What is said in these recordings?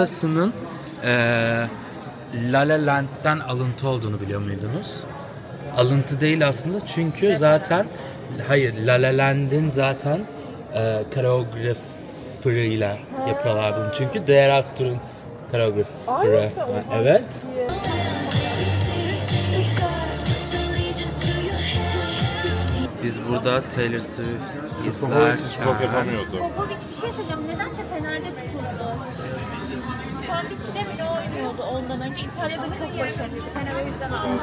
Burasının eee La La Land'den alıntı olduğunu biliyor muydunuz? Alıntı değil aslında çünkü zaten hayır La La Land'in zaten eee koreograferiyle yapıyorlar bunu çünkü Diğer Astur'un koreograferi. Ha, Evet. Biz burada Taylor Swift izlerken Popovic bir şey söyleyeceğim. Nedense Fener'de tutuldu. Standiç'te bile oynuyordu ondan önce. İtalya'da çok başarılıydı. Fener o yüzden aldı.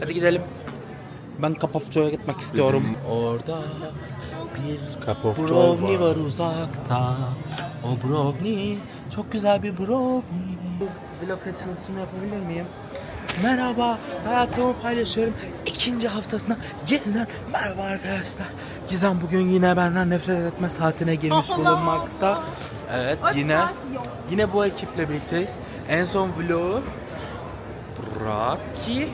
Hadi gidelim. Ben Kapafço'ya gitmek istiyorum. Orada bir Kapofçoy brownie var. var uzakta. O brownie çok güzel bir brownie. Vlog açılışımı yapabilir miyim? Merhaba, hayatımı paylaşıyorum. İkinci haftasına yeniden merhaba arkadaşlar. Gizem bugün yine benden nefret etme saatine girmiş bulunmakta. Evet, yine yine bu ekiple birlikteyiz. En son vlogu Rocky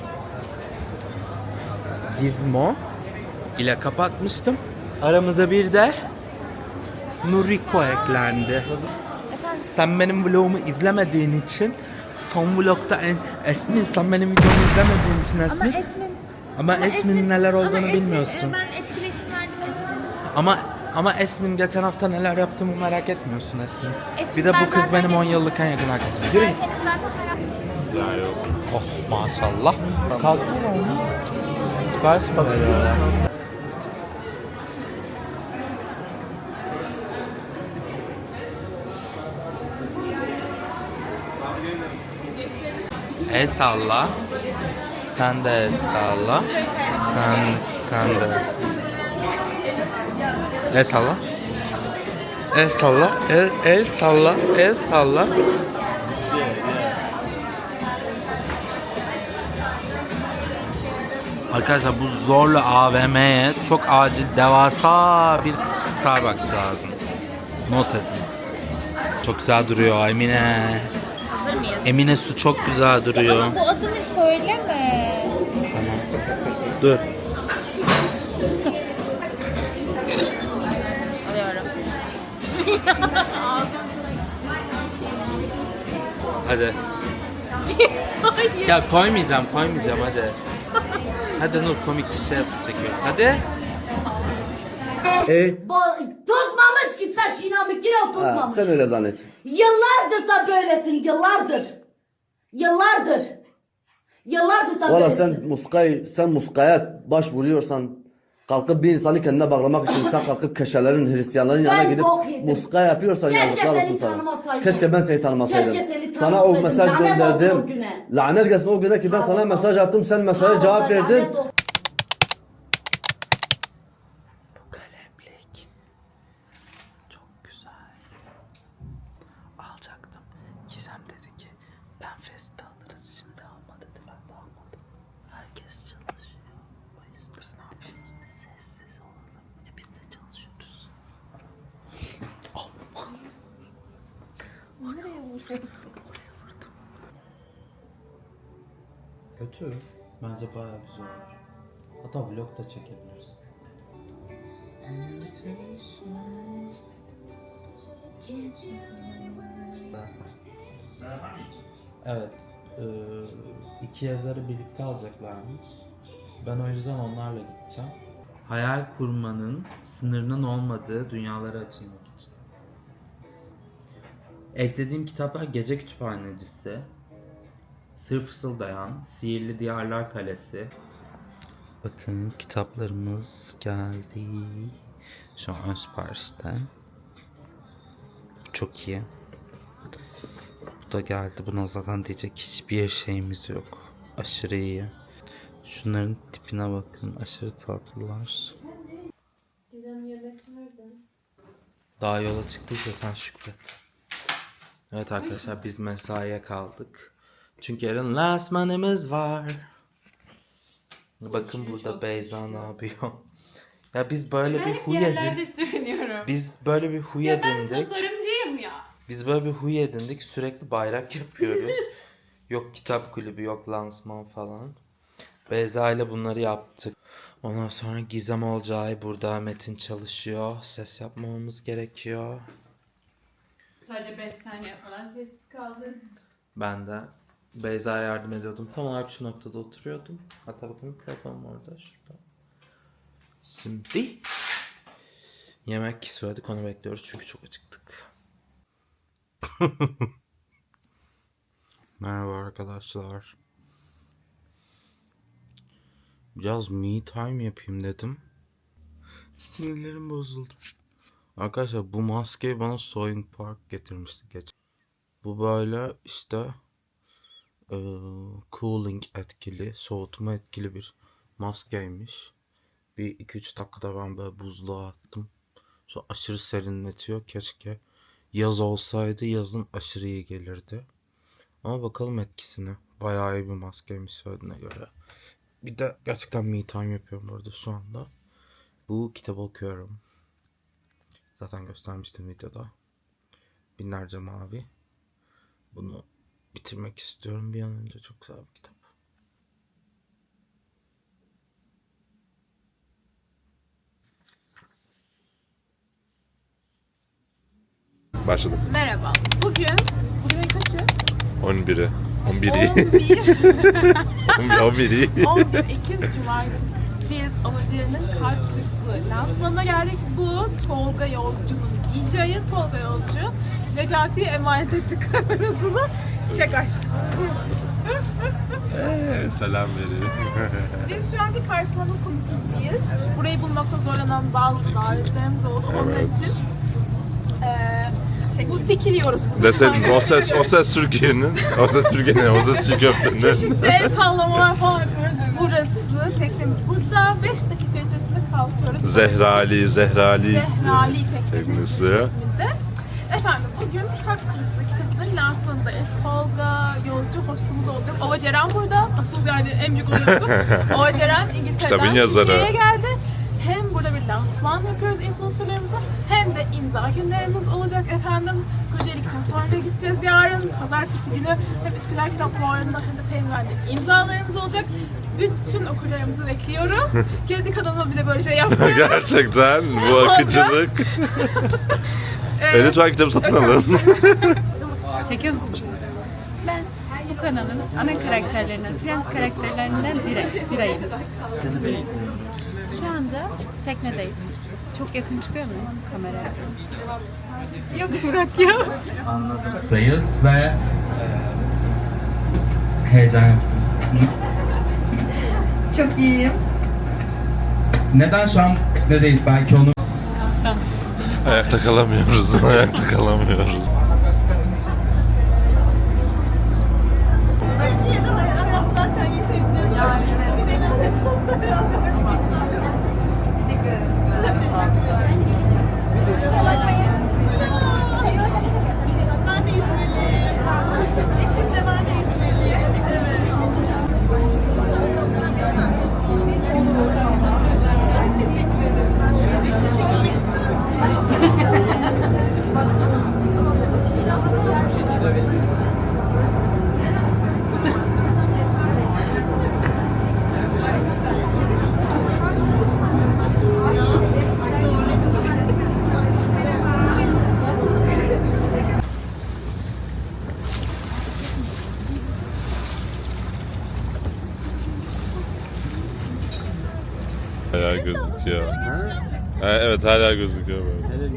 Gizmo ile kapatmıştım. Aramıza bir de Nuriko eklendi. Sen benim vlogumu izlemediğin için son vlogda en Esmin sen benim videomu izlemediğin için Ama Esmin Esmin... ama Esmin'in neler ama olduğunu Esmin- bilmiyorsun. Ben etkileşim verdim Esmin. Ama ama Esmin geçen hafta neler yaptığımı merak etmiyorsun Esmin. Esmin, Bir de ben bu kız zaten benim 10 Esmin- yıllık en yakın arkadaşım. Yürüyün. Ben senin zaten. Oh maşallah. Kalktın mı? Sipariş mi veriyorlar? El salla. Sen de salla. Sen sen de. El salla. El salla. El, el salla. El salla. Arkadaşlar bu zorlu AVM'ye çok acil devasa bir Starbucks lazım. Not edin. Çok güzel duruyor Emine. Hazır mıyız? Emine su çok güzel duruyor. Adını söyleme. Dur. Alıyorum. Hadi. ya koymayacağım, koymayacağım hadi. Hadi Nur komik bir şey çekiyoruz. Hadi. E, tutmamış ki taşına mikine ha, tutmamış. sen öyle zannet. Yıllardır sen böylesin yıllardır. Yıllardır. Yıllardır sen Valla böylesin. sen muskayı, sen muskaya başvuruyorsan kalkıp bir insanı kendine bağlamak için sen kalkıp köşelerin Hristiyanların yanına Ben gidip bok yedim. muska yapıyorsan Keşke yazıklar seni olsun sana. tanımasaydım. Keşke ben seni tanımasaydım. Keşke seni sana o tanımasaydım. mesaj Lanet olsun o gönderdim. güne. Lanet gelsin o güne ki ben Ha, sana mesaj attım sen mesaja Ha, cevap verdin. lanet olsun. Bu kalemlik çok güzel. Alacaktım. Gizem dedi ki ben feste alırız şimdi alma dedi. Ben de almadım. Herkes çalışıyor. O yüzden biz ne yapıyoruz? Sessiz olalım. E biz de çalışıyoruz. Oh. Nereye vuruyorsun? Oraya vurdum. Kötü. Bence bayağı güzel olur. Hatta vlog da çekebiliriz. Evet. eee, iki yazarı birlikte alacaklarmış. Ben o yüzden onlarla gideceğim. Hayal kurmanın sınırının olmadığı dünyalara açılmak. Eklediğim kitaplar Gece Kütüphanecisi, Sır Fısıldayan, Sihirli Diyarlar Kalesi. Bakın kitaplarımız geldi. Şu an ön siparişte. Çok iyi. Bu da geldi. Buna zaten diyecek hiçbir şeyimiz yok. Aşırı iyi. Şunların tipine bakın. Aşırı tatlılar. Daha yola çıktıysa sen şükret. Evet arkadaşlar biz mesaiye kaldık. Çünkü yarın lansmanımız var. Bakın burada Beyza ne yapıyor? Ya biz böyle bir huy. Biz böyle bir huy Ya ben edindik. tasarımcıyım ya. Biz böyle bir huy edindik. Sürekli bayrak yapıyoruz. yok kitap kulübü, yok lansman falan. Beyza ile bunları yaptık. Ondan sonra Gizem Olcay burada. Metin çalışıyor. Ses yapmamamız gerekiyor. Sadece 5 saniye falan sessiz kaldın. Ben de Beyza'ya yardım ediyordum. Tam olarak şu noktada oturuyordum. Hatta bakın telefonum orada. Şurada. Şimdi yemek söyledik onu bekliyoruz çünkü çok acıktık. Merhaba arkadaşlar. Biraz me time yapayım dedim. Sinirlerim bozuldu. Arkadaşlar bu maskeyi bana Sewing Park getirmişti geç. Bu böyle işte eee, cooling etkili, soğutma etkili bir maskeymiş. Bir 2-3 dakikada ben böyle buzluğa attım. Sonra aşırı serinletiyor. Keşke yaz olsaydı yazın aşırı iyi gelirdi. Ama bakalım etkisine. Bayağı iyi bir maskeymiş söylediğine göre. Bir de gerçekten me time yapıyorum burada şu anda. Bu kitabı okuyorum. Zaten göstermiştim videoda. Binlerce Mavi. Bunu bitirmek istiyorum bir an önce. Çok güzel bir kitap. Başladık. Merhaba. Bugün, bugün kaçı? 11'i. 11'i. 11, 11'i. 11 Ekim Cumartesi. Biz Avacı'nın kalp kırıklığı lansmanına geldik. Bu Tolga Yolcu'nun icrayı Tolga Yolcu. Necati'ye emanet ettik kamerasını. Çek aşkım. Selam verin. Biz şu an bir karşılama komitesiyiz. Burayı bulmakta zorlanan bazı davetlerimiz oldu. Onun için eee bu dikiliyoruz. Deseniz o ses, o ses Türkiye'nin, o ses Türkiye'nin, o ses çiğ köftenin. Çeşitli el sallamalar falan yapıyoruz. Burası, teknemiz burada. 5 dakika içerisinde kalkıyoruz. Zehrali, Zehrali. Zehrali teknemiz isminde. Efendim bugün Kalp Kırıklığı kitabının lansmanındayız. Tolga Yolcu hostumuz olacak. Ova Ceren burada. Asıl yani en büyük oyuncu. Ova Ceren İngiltere'den Kitabın yazarı. Türkiye'ye geldi. Lansman yapıyoruz influencerlarımızla hem de imza günlerimiz olacak efendim. Kocaeli Kitap Fuarı'na gideceğiz yarın. Pazartesi günü hem Üsküdar Kitap Fuarı'nda hem de Penguen'de imzalarımız olacak. Bütün okurlarımızı bekliyoruz. Kendi kanalıma bile böyle şey yapmıyorum. Gerçekten bu akıcılık. e, lütfen kitabı satın alın. Çekiyor musun şimdi? Ben bu kanalın ana karakterlerinden, Friends karakterlerinden biri, birayım. Şu anda teknedeyiz. Çok yakın çıkıyor mu kameraya? Yok Burak ya. Dayız ve heyecan yaptım. Çok iyiyim. Neden şu an neredeyiz? Belki onu Ayakta kalamıyoruz, ayakta kalamıyoruz. Hala gözüküyor. Ha, evet hala gözüküyor böyle.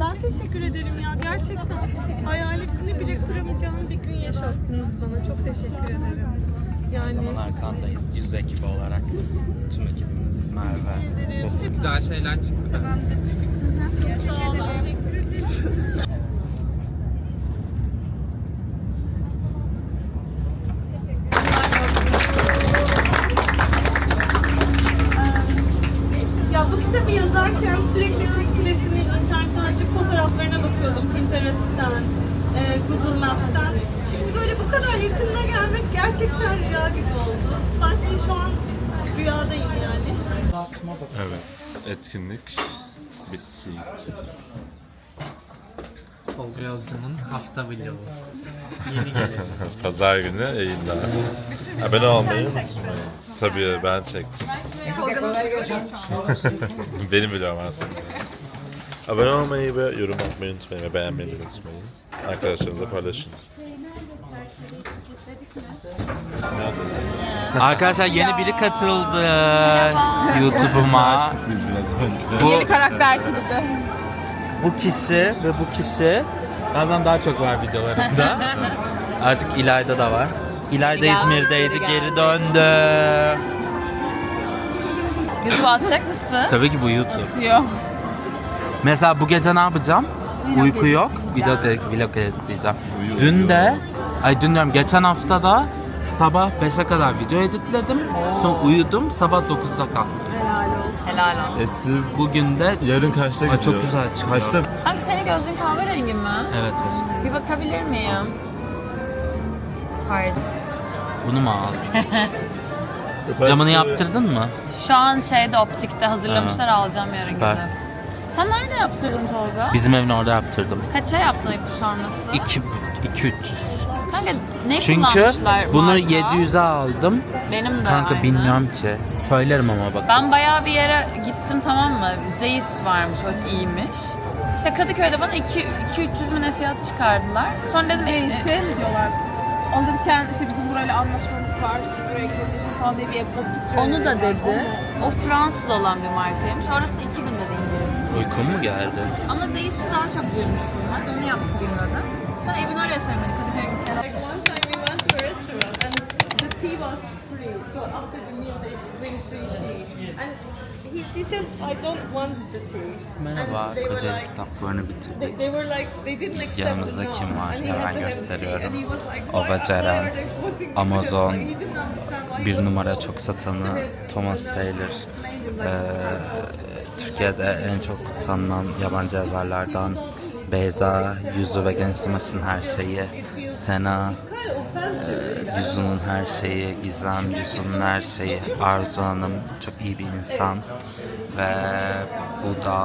Ben teşekkür ederim ya. Gerçekten hayalini bile kuramayacağım bir gün yaşattınız bana. Çok teşekkür ederim. Yani arkandayız. Yüz ekibi olarak. Tüm ekibimiz. Merve. Güzel şeyler çıktı. sağ olun. Teşekkür ederim. Bakıyordum. Pinterest'ten, e, Google Maps'ten. Şimdi böyle bu kadar yakınına gelmek gerçekten rüya gibi oldu. Sanki şu an Rüyadayım yani. Evet, etkinlik bitti. Tolga Yazıcı'nın hafta vlogu. Yeni gelen. Pazar günü yayında. Abone olmayı unutmayın. Tabii ben çektim. Benim vlogum aslında. Abone olmayı ve yorum atmayı unutmayın ve beğenmeyi de unutmayın. Arkadaşlarınızla paylaşın. Arkadaşlar yeni biri katıldı YouTube'uma. Biz biraz önce. Bu, Yeni karakter kilidi. bu kişi ve bu kişi benden daha çok var videolarında. Artık İlayda da var. İlayda İzmir'deydi, geri döndü. YouTube atacak mısın? Tabii ki bu YouTube. Diyor. Mesela bu gece ne yapacağım? Uyku yok. Video de, vlog editleyeceğim. Dün de, ay dün diyorum geçen hafta da sabah 5'e kadar video editledim. Sonra uyudum. Sabah 9'da kalktım. Helal olsun. E siz bugün de Yarın kaçta Ay, çok güzel çıkıyor. Kaçta? Kanka senin gözlüğün kahverengi mi? Evet aşkım. Bir bakabilir miyim? Pardon. Bunu mu aldın? Camını yaptırdın mı? Şu an şeyde optikte hazırlamışlar alacağım yarın Süper. gidip. Sen nerede yaptırdın Tolga? Bizim evin orada yaptırdım. Kaça yaptın ayıptır sorması? 2 2 300. Kanka ne Çünkü kullanmışlar bunu marka? 700'e aldım. Benim de Kanka aynı. bilmiyorum ki. Söylerim ama bak. Ben bayağı bir yere gittim tamam mı? Zeiss varmış, o iyiymiş. İşte Kadıköy'de bana 2-300 mü ne fiyat çıkardılar. Sonra dedim Şey, e, şey mi diyorlar? Alırken işte bizim burayla anlaşmamız var. Siz buraya gelirsiniz falan diye bir optikçi. onu da dedi. O Fransız olan bir markaymış. Orası 2000 dedi Uykun mu geldi? Ama Zeiss'i daha çok duymuştum ben. Onu yaptırayım dedim. Sonra evin oraya söylemedi. Kadıköy'e gittim. Like one time we went to a restaurant and the tea was free. So after the meal they bring free tea. And he, he said, I don't want the tea. Merhaba, And they were Kocaeli like, kitaplarını They, bitirdik. they were like, they didn't accept Yanımızda the no. kim var? And he Hemen had to have the tea. gösteriyorum. And he was like, Ova why- Ceren, are they forcing me? Amazon, He didn't understand why he Bir was numara forced çok satanı Thomas. Taylor. Ee, Türkiye'de en çok tanınan yabancı yazarlardan Beyza, Yüzü ve Genç Simas'ın her şeyi, Sena, e, Yüzü'nün her şeyi, Gizem, Yüzü'nün her şeyi, Arzu Hanım çok iyi bir insan ve bu da.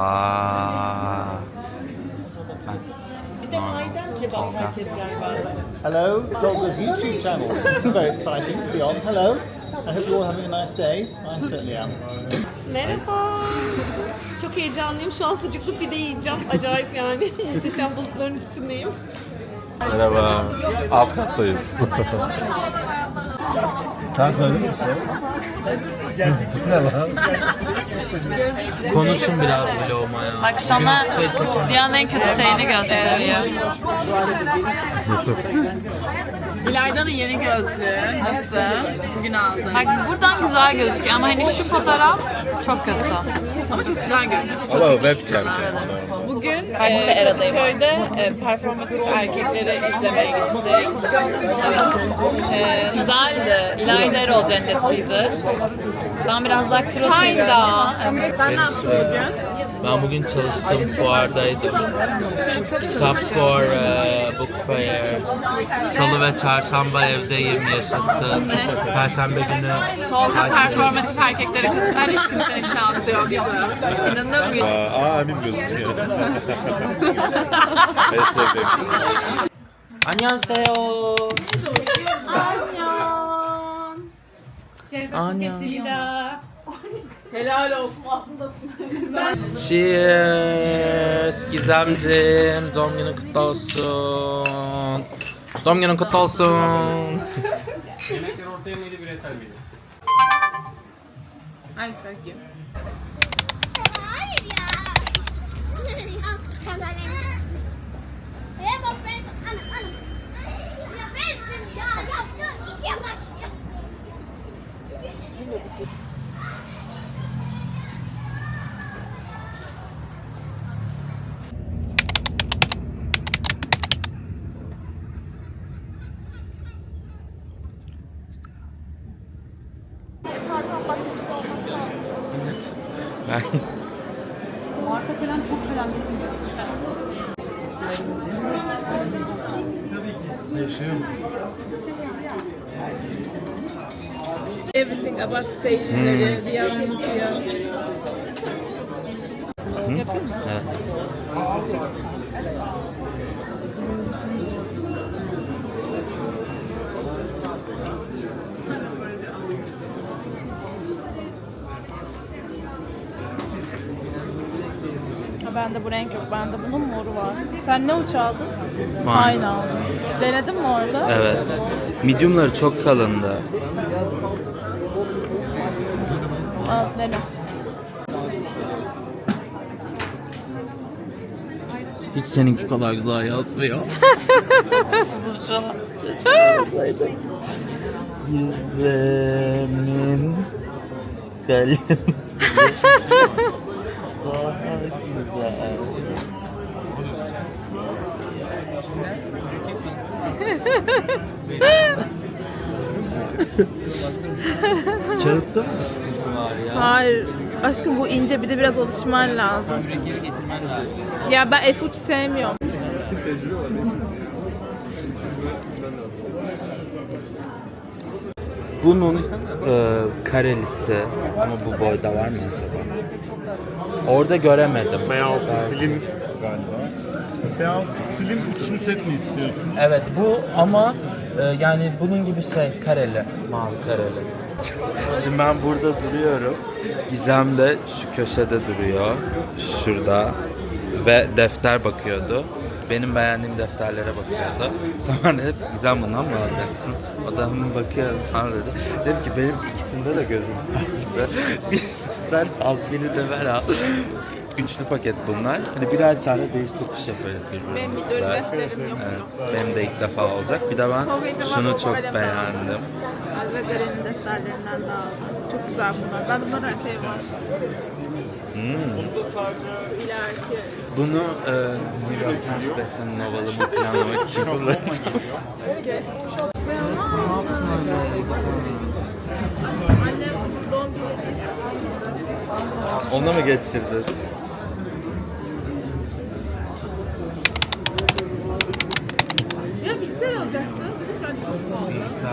Hello, it's Olga's YouTube channel. Very exciting to be on. Hello, I hope you're all having a nice day. I certainly am. Merhaba. Çok heyecanlıyım. Şu an sucuklu pide yiyeceğim. Acayip yani. Muhteşem bulutların üstündeyim. Merhaba. Alt kattayız. Sen söyledin mi? konuşun biraz vloguma ya. Bak sana Şey dünyanın en kötü şeyini gösteriyor. İlayda'nın yeni gözlüğü. Nasıl? Bugün aldım. Bak buradan güzel gözüküyor ama hani şu fotoğraf çok kötü. Ama çok güzel görünüyor. Ama webcam. Bugün Ben de Era'dayım. köyde e, performatif erkekleri izlemeye gittik. E, Güzeldi. İlayda Erol cennetiydi. Ben biraz daha kro seviyorum. Kinda. Sen ne yaptın bugün? Ben bugün çalıştım, fuardaydım. Kitap fuar, e, book fair. Salı ve çarşamba evdeyim, yaşasın. Perşembe günü... Tolga performatif erkeklere kızlar hiç kimsenin şansı yoktu. İnanamıyorum. Aa, amin gözüküyor. Hashtag. 안녕하세요. 안녕. Helal olsun aklında Cheers. Gizemciğim, doğum günün kutlu olsun. Doğum günün kutlu olsun. Ay thank you. Hayır ya. Al sandalyeni. Hey my Yaptığın işe bak. Ben Arka plan çok falan everything about stationery. The items here. Evet. Ha, bende bu renk yok. Bende bunun moru var. Sen ne uç aldın? Fine. Aynı aldım. Denedin mi orada? Evet. Medium'ları çok kalındı. Al dene. Hiç seninki kadar güzel yazmıyor. Yüzümün kalem Kağıtta mı sıkıntı var ya? Hayır. Aşkım bu ince bir de biraz alışman lazım. Ya ben F3 sevmiyorum. Bunun e, karelisi ama bu boyda var mı acaba? Orada göremedim. B6 Slim galiba. B6 Slim için set mi istiyorsun? Evet bu ama e, yani bunun gibi şey kareli, mavi kareli. Şimdi ben burada duruyorum. Gizem de şu köşede duruyor. Şurada. Ve defter bakıyordu. Benim beğendiğim defterlere bakıyordu. Sonra dedi Gizem bundan mı alacaksın? O da "Hı, bakıyorum falan dedi. Dedim ki benim ikisinde de gözüm farklı. Bir sen al, biri de ben al. Üçlü paket bunlar. Hani birer tane değiş tokuş yaparız birbirimizle. Benim bir defterim yoktu. Evet, benim de ilk defa olacak. Bir de ben şunu ben çok beğendim. Alvagare'nin defterlerinden de aldım. Çok güzel bunlar. Ben bunları epey var. Hmm. İleriki. Bunu e, New York Times Bestseller'ın planlamak için kullanacağım. Yaptın öyle? Annem doğum günü Ona mı geçirdin?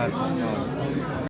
太重要了